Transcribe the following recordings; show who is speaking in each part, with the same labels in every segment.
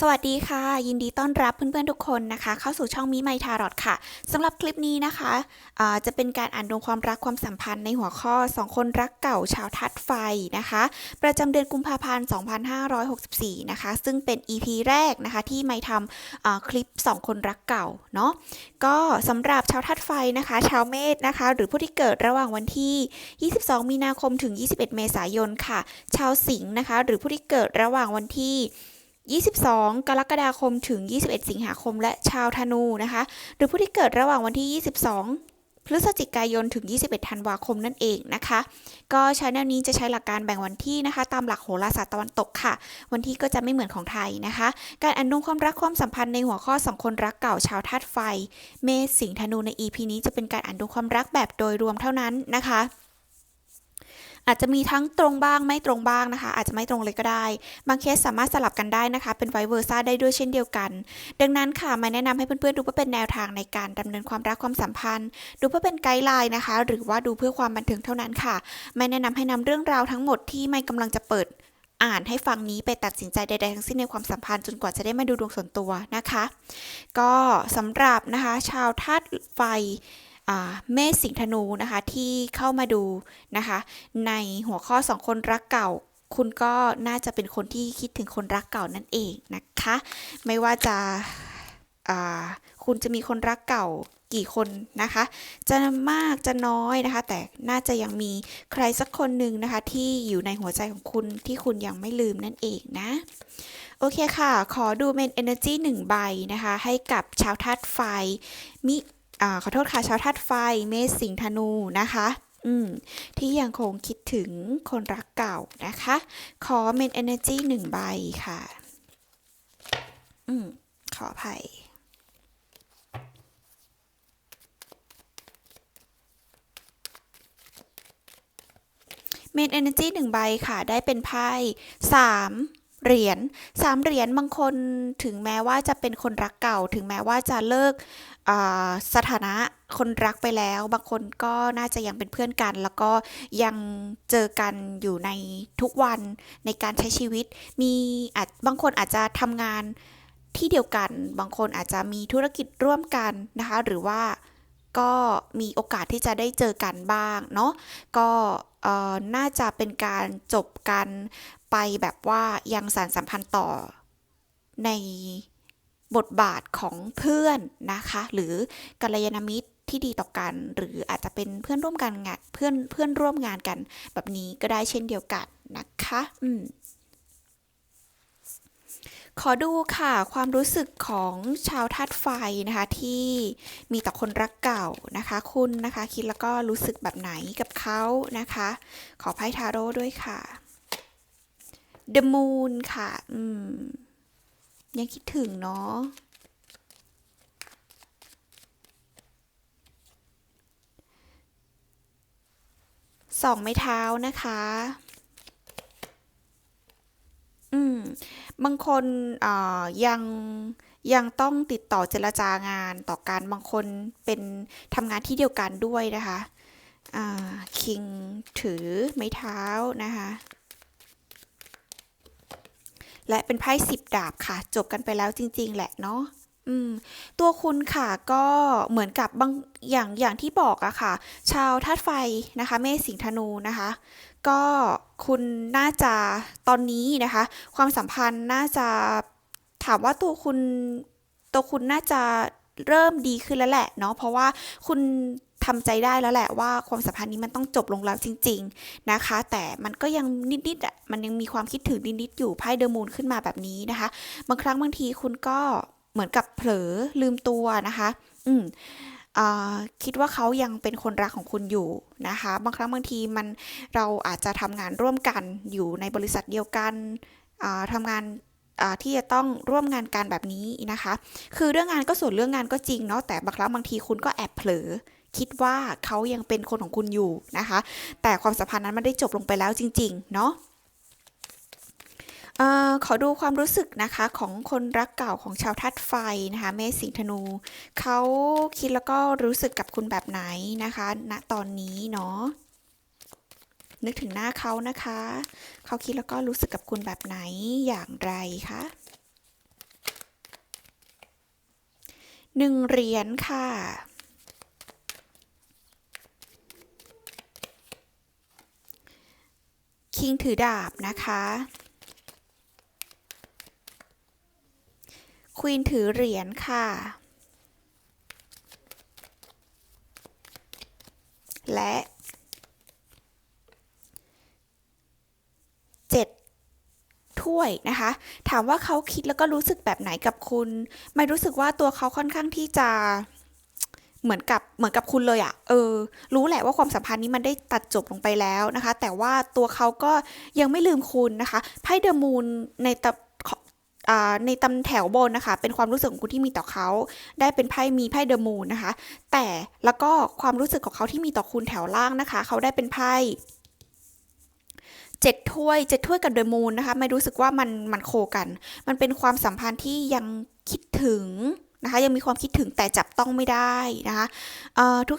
Speaker 1: สวัสดีค่ะ ยินดีต้อนรับเพื่อนๆทุกคนนะคะ เข้าสู่ช่องมิไมทารอดค่ะสำหรับคลิปนี้นะคะอ่าจะเป็นการอ่านดวงความรักความสัมพันธ์ในหัวข้อ 2 คนรักเก่าชาวทัดไฟนะคะ ประจำเดือนกุมภาพันธ์ 2564 นะคะ ซึ่งเป็น EP แรกนะคะ ที่ไม่ทำคลิป 2 คนรักเก่าเนาะก็สำหรับชาวทัดไฟนะคะ ชาวเมษนะคะ หรือผู้ที่เกิดระหว่างวันที่ 22 มีนาคมถึง 21 เมษายนค่ะ ชาวสิงห์นะคะ หรือผู้ที่เกิดระหว่างวันที่ 22 กรกฎาคมถึง 21 สิงหาคมและชาวธนูนะคะ หรือผู้ที่เกิดระหว่างวันที่ 22 พฤศจิกายนถึง 21 ธันวาคมนั่นเองนะคะ ก็ชาแนลนี้จะใช้หลักการแบ่งวันที่นะคะ ตามหลักโหราศาสตร์ตะวันตกค่ะ วันที่ก็จะไม่เหมือนของไทยนะคะ การอนดวงความรักความสัมพันธ์ในหัวข้อ2คนรักเก่าชาวธาตุไฟ เมษสิงห์ธนูใน EP นี้จะเป็นการอนดวงความรักแบบโดยรวมเท่านั้นนะคะ อาจจะมีทั้งตรงบ้างไม่ตรงบ้างนะคะ อาจจะไม่ตรงเลยก็ได้ บางเคสสามารถสลับกันได้นะคะ เป็นไวเวอร์ซ่าได้ด้วยเช่นเดียวกัน ดังนั้นค่ะมาแนะนำให้เพื่อนๆดูเพื่อเป็นแนวทางในการดำเนินความรักความสัมพันธ์ ดูเพื่อเป็นไกด์ไลน์นะคะ หรือว่าดูเพื่อความบันเทิงเท่านั้นค่ะไม่แนะนำให้นำเรื่องราวทั้งหมดที่ไม่กำลังจะเปิดอ่านให้ฟังนี้ไปตัดสินใจใดๆทั้งสิ้นในความสัมพันธ์จนกว่าจะได้มาดูดวงส่วนตัวนะคะ ก็สำหรับนะคะ ชาวธาตุไฟ เมษสิงห์ธนูนะคะที่เข้ามาดูนะคะในหัวข้อสองคนรักเก่า คุณก็น่าจะเป็นคนที่คิดถึงคนรักเก่านั่นเองนะคะ ไม่ว่าจะาคุณจะมีคนรักเก่ากี่คนนะคะ จะมากจะน้อยนะคะ แต่น่าจะยังมีใครสักคนหนึ่งนะคะ ที่อยู่ในหัวใจของคุณที่คุณยังไม่ลืมนั่นเองนะ โอเคค่ะ ขอดูเมน Energy หนึ่งใบนะคะ ให้กับชาวธาตุไฟมิ อขอโทษค่ะชาวธาตุไฟเมษสิงธนูนะคะอืมที่ยังคงคิดถึงคนรักเก่านะคะ ขอเมน Energy หนึ่งใบค่ะ อืมขออภัยเมน Energy หนึ่งใบค่ะ ได้เป็นไพ่สาม เหรียญสามเหรียญบางคนถึงแม้ว่าจะเป็นคนรักเก่า ถึงแม้ว่าจะเลิกสถานะคนรักไปแล้ว บางคนก็น่าจะยังเป็นเพื่อนกัน แล้วก็ยังเจอกันอยู่ในทุกวันในการใช้ชีวิต มีอาจบางคนอาจจะทำงานที่เดียวกัน บางคนอาจจะมีธุรกิจร่วมกันนะคะ หรือว่าก็มีโอกาสที่จะได้เจอกันบ้างเนาะก็น่าจะเป็นการจบกัน ไปแบบว่ายังสานสัมพันธ์ต่อในบทบาทของเพื่อนนะคะ หรือกัลยาณมิตรที่ดีต่อกัน หรืออาจจะเป็นเพื่อนร่วมกันงานเพื่อนเพื่อนร่วมงานกัน แบบนี้ก็ได้เช่นเดียวกันนะคะอืมขอดูค่ะความรู้สึกของชาวธาตุไฟนะคะ ที่มีต่อคนรักเก่านะคะ คุณนะคะ คิดแล้วก็รู้สึกแบบไหนกับเขานะคะ ขอไพ่ทาโร่ด้วยค่ะ The Moon ค่ะ อืม ยังคิดถึงเนาะ สองไม้เท้านะคะ อืม บางคนเอ่อยังยังต้องติดต่อเจรจางานต่อกันบางคนเป็นทำงานที่เดียวกันด้วยนะคะ อ่า คิงถือไม้เท้านะคะ และเป็นไพ่สิบดาบค่ะ จบกันไปแล้วจริง ๆ แหละเนาะตัวคุณค่ะก็เหมือนกับบางอย่างอย่างที่บอกอะค่ะ ชาวธาตุไฟนะคะ เมษสิงธนูนะคะ ก็คุณน่าจะตอนนี้นะคะ ความสัมพันธ์น่าจะถามว่าตัวคุณตัวคุณน่าจะเริ่มดีขึ้นแล้วแหละเนาะเพราะว่าคุณ ทำใจได้แล้วแหละว่าความสัมพันธ์นี้มันต้องจบลงแล้วจริง ๆนะคะ แต่มันก็ยังนิดๆอะมันยังมีความคิดถึงนิดๆอยู่ไพ่เดอะมูนขึ้นมาแบบนี้นะคะ บางครั้งบางทีคุณก็เหมือนกับเผลอลืมตัวนะคะ อืมคิดว่าเขายังเป็นคนรักของคุณอยู่นะคะ บางครั้งบางทีมันเราอาจจะทำงานร่วมกันอยู่ในบริษัทเดียวกันทำงานที่จะต้องร่วมงานกันแบบนี้นะคะ คือเรื่องงานก็ส่วนเรื่องงานก็จริงเนาะแต่บางครั้งบางทีคุณก็แอบเผลอ คิดว่าเขายังเป็นคนของคุณอยู่นะคะ แต่ความสัมพันธ์นั้นมันได้จบลงไปแล้วจริง ๆ เนาะออขอดูความรู้สึกนะคะของคนรักเก่าของชาวธาตุไฟนะคะเมษสิงห์ธนู เขาคิดแล้วก็รู้สึกกับคุณแบบไหนนะคะณตอนนี้เนาะนึกถึงหน้าเขานะคะ เขาคิดแล้วก็รู้สึกกับคุณแบบไหนอย่างไรคะหนึ่งเหรียญค่ะ คิงถือดาบนะคะควีนถือเหรียญค่ะ และเจ็ดถ้วยนะคะ ถามว่าเขาคิดแล้วก็รู้สึกแบบไหนกับคุณ ไม่รู้สึกว่าตัวเขาค่อนข้างที่จะ เหมือนกับเหมือนกับคุณเลยอะเออ รู้แหละว่าความสัมพันธ์นี้มันได้ตัดจบลงไปแล้วนะคะ แต่ว่าตัวเขาก็ยังไม่ลืมคุณนะคะไพ่เดอะมูนในตำอ่าในตำแถวบนนะคะ เป็นความรู้สึกของคุณที่มีต่อเขา ได้เป็นไพ่มีไพ่เดอะมูนนะคะ แต่แล้วก็ความรู้สึกของเขาที่มีต่อคุณแถวล่างนะคะ เขาได้เป็นไพ่เจ็ดถ้วยเจ็ดถ้วยกับเดอะมูนนะคะ ไม่รู้สึกว่ามันมันโคกัน มันเป็นความสัมพันธ์ที่ยังคิดถึง นะคะยังมีความคิดถึงแต่จับต้องไม่ได้นะคะเอ่อทุก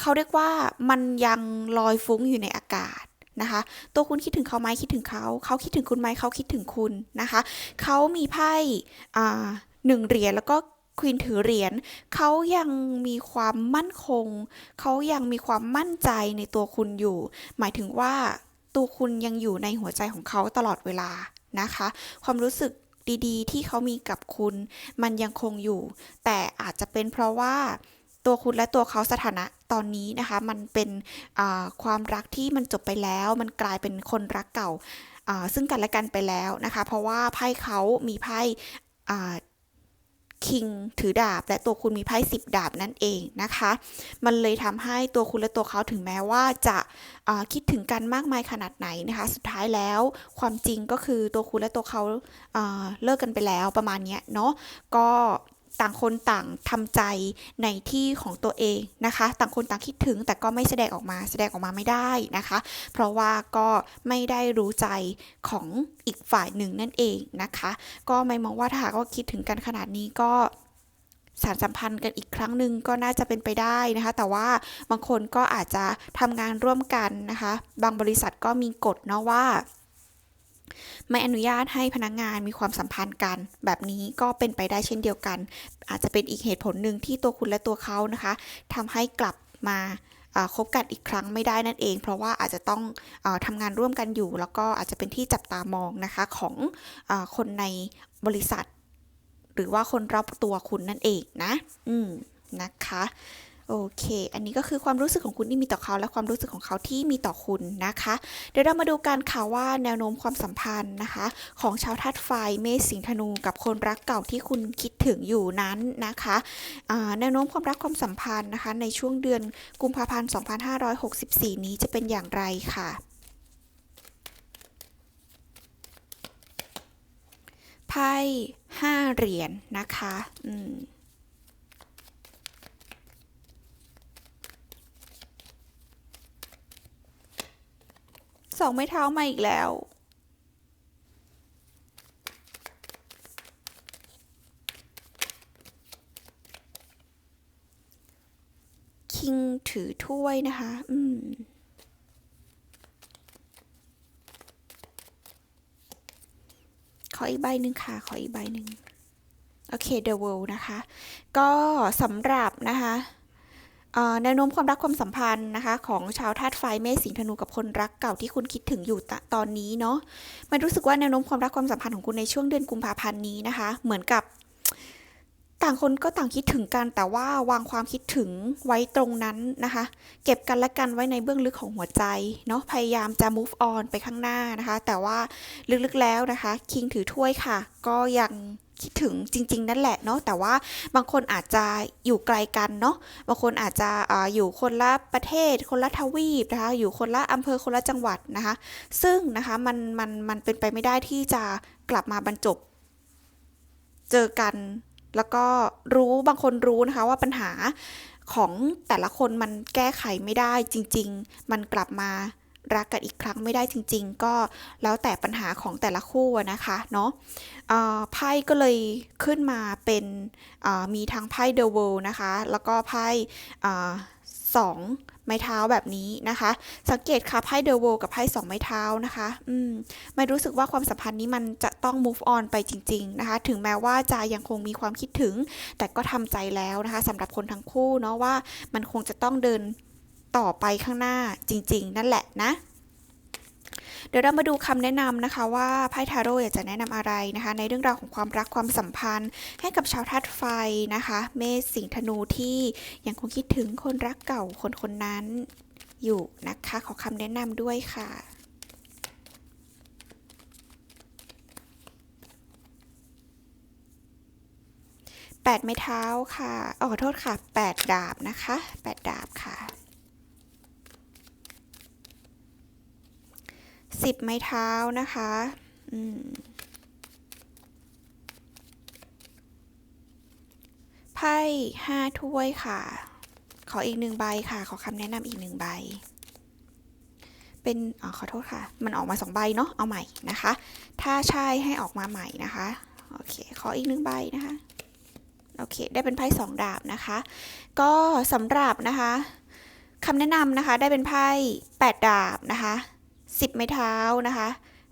Speaker 1: เขาเรียกว่ามันยังลอยฟุ้งอยู่ในอากาศนะคะตัวคุณคิดถึงเขาไหมคิดถึงเขา เขาคิดถึงคุณไหมเขาคิดถึงคุณนะคะเขามีไพ่อ่าหนึ่งเหรียญแล้วก็ควีนถือเหรียญเขายังมีความมั่นคง เขายังมีความมั่นใจในตัวคุณอยู่ หมายถึงว่าตัวคุณยังอยู่ในหัวใจของเขาตลอดเวลานะคะ ความรู้สึก ดีๆ ที่เขามีกับคุณ มันยังคงอยู่ แต่อาจจะเป็นเพราะว่าตัวคุณและตัวเขาสถานะตอนนี้นะคะ มันเป็นความรักที่มันจบไปแล้ว มันกลายเป็นคนรักเก่าซึ่งกันและกันไปแล้วนะคะ เพราะว่าไพ่เขามีไพ่ คิงถือดาบ และตัวคุณมีไพ่สิบดาบนั่นเองนะคะ มันเลยทำให้ตัวคุณและตัวเขาถึงแม้ว่าจะาคิดถึงกันมากมายขนาดไหนนะคะ สุดท้ายแล้วความจริงก็คือตัวคุณและตัวเขาอ่าเลิกกันไปแล้วประมาณนี้เนาะก็ ต่างคนต่างทำใจในที่ของตัวเองนะคะ ต่างคนต่างคิดถึงแต่ก็ไม่แสดงออกมา แสดงออกมาไม่ได้นะคะ เพราะว่าก็ไม่ได้รู้ใจของอีกฝ่ายหนึ่งนั่นเองนะคะ ก็ไม่มองว่าถ้าหากว่าคิดถึงกันขนาดนี้ก็สารสัมพันธ์กันอีกครั้งหนึ่งก็น่าจะเป็นไปได้นะคะ แต่ว่าบางคนก็อาจจะทำงานร่วมกันนะคะ บางบริษัทก็มีกฎเนาะว่า ไม่อนุญาตให้พนักงานมีความสัมพันธ์กัน แบบนี้ก็เป็นไปได้เช่นเดียวกัน อาจจะเป็นอีกเหตุผลหนึ่งที่ตัวคุณและตัวเขานะคะทำให้กลับมาคบกันอีกครั้งไม่ได้นั่นเอง เพราะว่าอาจจะต้องอาทำงานร่วมกันอยู่ แล้วก็อาจจะเป็นที่จับตามองนะคะของอคนในบริษัท หรือว่าคนรอบตัวคุณนั่นเองนะ อืมนะคะ โอเค อันนี้ก็คือความรู้สึกของคุณที่มีต่อเขา และความรู้สึกของเขาที่มีต่อคุณนะคะ เดี๋ยวเรามาดูกันค่ะว่าแนวโน้มความสัมพันธ์นะคะ ของชาวธาตุไฟเมษสิงห์ธนูกับคนรักเก่าที่คุณคิดถึงอยู่นั้นนะคะแนวโน้มความรักความสัมพันธ์นะคะในช่วงเดือนกุมภาพันธ์ 2564 นี้จะเป็นอย่างไรค่ะไพ่ห้าเหรียญนะคะ อืม สองไม้เท้ามาอีกแล้ว คิงถือถ้วยนะคะ อืม ขออีกใบหนึ่งค่ะ ขออีกใบหนึ่งโอเค The World นะคะ ก็สำหรับนะคะ แนวโน้มความรักความสัมพันธ์นะคะของชาวธาตุไฟเมษสิงห์ธนูกับคนรักเก่าที่คุณคิดถึงอยู่ตตอนนี้เนาะมันรู้สึกว่าแนวโน้มความรักความสัมพันธ์ของคุณในช่วงเดือนกุมภาพันธ์นี้นะคะ เหมือนกับต่างคนก็ต่างคิดถึงกันแต่ว่าวางความคิดถึงไว้ตรงนั้นนะคะ เก็บกันและกันไว้ในเบื้องลึกของหัวใจเนาะพยายามจะ move on ไปข้างหน้านะคะ แต่ว่าลึกๆแล้วนะคะ คิงถือถ้วยค่ะ ก็ยัง คิดถึงจริง ๆ นั่นแหละเนาะแต่ว่าบางคนอาจจะอยู่ไกลกันเนาะบางคนอาจจะอยู่คนละประเทศ คนละทวีปนะคะอยู่คนละอำเภอคนละจังหวัดนะคะซึ่งนะคะมันมันมันเป็นไปไม่ได้ที่จะกลับมาบรรจบ เจอกันแล้วก็รู้บางคนรู้นะคะว่าปัญหาของแต่ละคนมันแก้ไขไม่ได้จริง ๆ มันกลับมา รักกันอีกครั้งไม่ได้จริง ๆ ก็แล้วแต่ปัญหาของแต่ละคู่นะคะเนาะไพ่ก็เลยขึ้นมาเป็นมีทั้งไพ่เดอะเวิลนะคะ แล้วก็ไพ่สอ่า2ไม้เท้าแบบนี้นะคะ สังเกตค่ะไพ่เดอะโวกับไพ่สองไม้เท้านะคะอืมไม่รู้สึกว่าความสัมพันธ์นี้มันจะต้อง move on ไปจริง ๆนะคะ ถึงแม้ว่าจะยังคงมีความคิดถึง แต่ก็ทำใจแล้วนะคะสำหรับคนทั้งคู่เนาะว่ามันคงจะต้องเดิน ต่อไปข้างหน้าจริง ๆ นั่นแหละนะ เดี๋ยวเรามาดูคำแนะนำนะคะว่าไพ่ทาโร่อยากจะแนะนำอะไรนะคะ ในเรื่องราวของความรักความสัมพันธ์ ให้กับชาวธาตุไฟนะคะ เมษสิงธนูที่ยังคงคิดถึงคนรักเก่าคนคนนั้นอยู่นะคะ ขอคำแนะนำด้วยค่ะแปดไม้เท้าค่ะอ๋อขอโทษค่ะแปดดาบนะคะแปดดาบค่ะ สิบไม้เท้านะคะอืมไพ่ห้าถ้วยค่ะ ขออีกหนึ่งใบค่ะ ขอคำแนะนำอีกหนึ่งใบ เป็นอ๋อขอโทษค่ะ มันออกมาสองใบเนาะ เอาใหม่นะคะ ถ้าใช่ให้ออกมาใหม่นะคะ โอเค ขออีกหนึ่งใบนะคะ โอเค ได้เป็นไพ่สองดาบนะคะ ก็สำหรับนะคะคำแนะนำนะคะ ได้เป็นไพ่แปดดาบนะคะ สิบไม้เท้านะคะ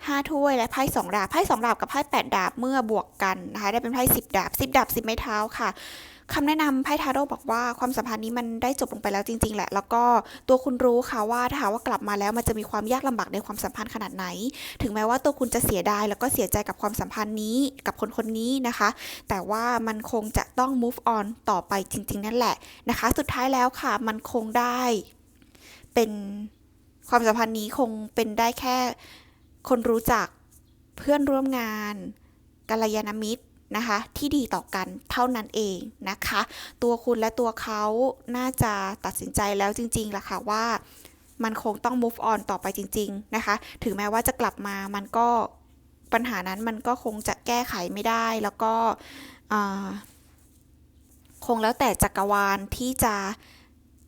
Speaker 1: ห้าถ้วยและไพ่สองดาบไพ่สองดาบกับไพ่แปดดาบเมื่อบวกกันนะคะได้เป็นไพ่สิบดาบสิบดาบสิบไม้เท้าค่ะคำแนะนำไพ่ทาโร่บอกว่าความสัมพันธ์นี้มันได้จบลงไปแล้วจริง ๆ แหละ แล้วก็ตัวคุณรู้ค่ะว่าถ้าหากว่ากลับมาแล้วมันจะมีความยากลำบากในความสัมพันธ์ขนาดไหน ถึงแม้ว่าตัวคุณจะเสียดายแล้วก็เสียใจกับความสัมพันธ์นี้กับคนคนนี้นะคะ แต่ว่ามันคงจะต้อง move on ต่อไปจริง ๆ นั่นแหละนะคะ สุดท้ายแล้วค่ะ มันคงได้เป็น ความสัมพันธ์นี้คงเป็นได้แค่คนรู้จักเพื่อนร่วมงานกัลยาณมิตรนะคะที่ดีต่อกันเท่านั้นเองนะคะ ตัวคุณและตัวเขาน่าจะตัดสินใจแล้วจริงๆล่ะค่ะว่ามันคงต้อง move on ต่อไปจริง ๆ นะคะ ถึงแม้ว่าจะกลับมามันก็ปัญหานั้นมันก็คงจะแก้ไขไม่ได้แล้วก็คงแล้วแต่จักรวาลที่จะ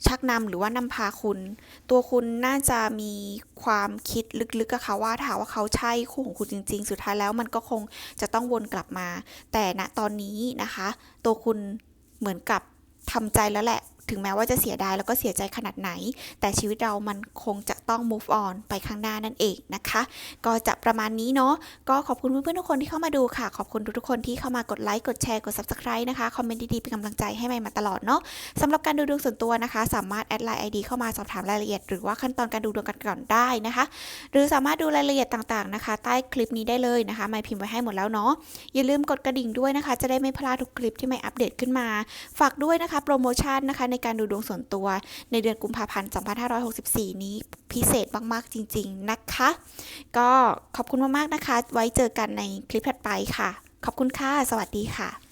Speaker 1: ชักนำหรือว่านำพาคุณ ตัวคุณน่าจะมีความคิดลึกๆกับเขาว่าถ้าว่าเขาใช่คู่ของคุณจริง ๆ สุดท้ายแล้วมันก็คงจะต้องวนกลับมา แต่ณตอนนี้นะคะ ตัวคุณเหมือนกับทำใจแล้วแหละ ถึงแม้ว่าจะเสียดายแล้วก็เสียใจขนาดไหน แต่ชีวิตเรามันคงจะต้อง move on ไปข้างหน้านั่นเองนะคะ ก็จะประมาณนี้เนาะก็ขอบคุณเพื่อนๆทุกคนที่เข้ามาดูค่ะ ขอบคุณทุกๆคนที่เข้ามากดไลค์กดแชร์กด subscribe นะคะคอมเมนต์ดีๆเป็นกำลังใจให้ใหม่มาตลอดเนาะสำหรับการดูดวงส่วนตัวนะคะ สามารถแอดไลน์ ID เข้ามาสอบถามรายละเอียด หรือว่าขั้นตอนการดูดวงกันก่อนได้นะคะ หรือสามารถดูรายละเอียดต่างๆนะคะ ใต้คลิปนี้ได้เลยนะคะไม่พิมพ์ไว้ให้หมดแล้วเนาะอย่าลืมกดกระดิ่งด้วยนะคะ จะได้ไม่พลาดทุกคลิปที่ไม่อัปเดตขึ้นมา ฝากด้วยนะคะโปรโมชั่นนะคะในการดูดวงส่วนตัว ในเดือนกุมภาพันธ์ 2564 นี้พิเศษมาก ๆ จริง ๆ นะคะ ก็ขอบคุณมาก ๆ นะคะ ไว้เจอกันในคลิปถัดไปค่ะ ขอบคุณค่ะ สวัสดีค่ะ